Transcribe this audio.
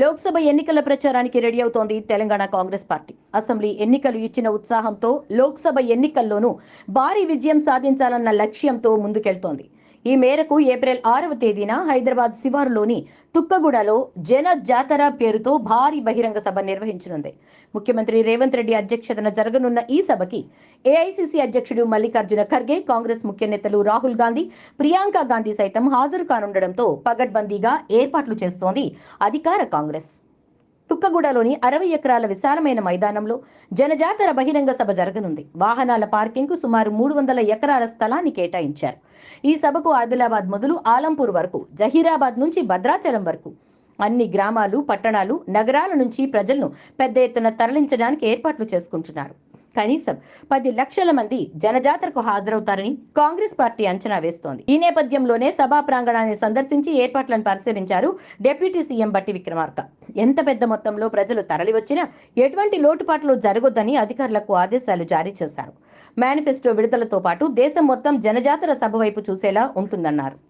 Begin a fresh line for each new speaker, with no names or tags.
లోక్సభ ఎన్నికల ప్రచారానికి రెడీ అవుతోంది తెలంగాణ కాంగ్రెస్ పార్టీ. అసెంబ్లీ ఎన్నికలు ఇచ్చిన ఉత్సాహంతో లోక్సభ ఎన్నికల్లోనూ భారీ విజయం సాధించాలన్న లక్ష్యంతో ముందుకెళ్తోంది. ఈ మేరకు ఏప్రిల్ ఆరవ తేదీన హైదరాబాద్ శివారులోని తుక్కగూడలో జన జాతర పేరుతో భారీ బహిరంగ సభ నిర్వహించనుంది. ముఖ్యమంత్రి రేవంత్ రెడ్డి అధ్యక్షతన జరగనున్న ఈ సభకి ఏఐసిసి అధ్యక్షుడు మల్లికార్జున ఖర్గే కాంగ్రెస్ ముఖ్య నేతలు రాహుల్ గాంధీ ప్రియాంక గాంధీ సైతం హాజరు కానుండడంతో పగడ్బందీగా ఏర్పాట్లు చేస్తోంది అధికార కాంగ్రెస్. తుక్కగూడలోని అరవై ఎకరాల విశాలమైన మైదానంలో జనజాతర బహిరంగ సభ జరగనుంది. వాహనాల పార్కింగ్కు సుమారు మూడు వందల ఎకరాల స్థలాన్ని కేటాయించారు. ఈ సభకు ఆదిలాబాద్ మొదలు ఆలంపూర్ వరకు జహీరాబాద్ నుంచి భద్రాచలం వరకు. అన్ని గ్రామాలు పట్టణాలు నగరాల నుంచి ప్రజలను పెద్ద ఎత్తున తరలించడానికి ఏర్పాట్లు చేసుకుంటున్నారు. కనీసం పది లక్షల మంది జనజాతరకు హాజరవుతారని కాంగ్రెస్ పార్టీ అంచనా వేస్తోంది. ఈ నేపథ్యంలోనే సభా ప్రాంగణాన్ని సందర్శించి ఏర్పాట్లను పరిశీలించారు డిప్యూటీ సీఎం బట్టి విక్రమార్క. ఎంత పెద్ద మొత్తంలో ప్రజలు తరలివచ్చినా ఎటువంటి లోటుపాట్లు జరగొద్దని అధికారులకు ఆదేశాలు జారీ చేశారు. మేనిఫెస్టో విడుదలతో పాటు దేశం మొత్తం జనజాతర సభ వైపు చూసేలా ఉంటుందన్నారు.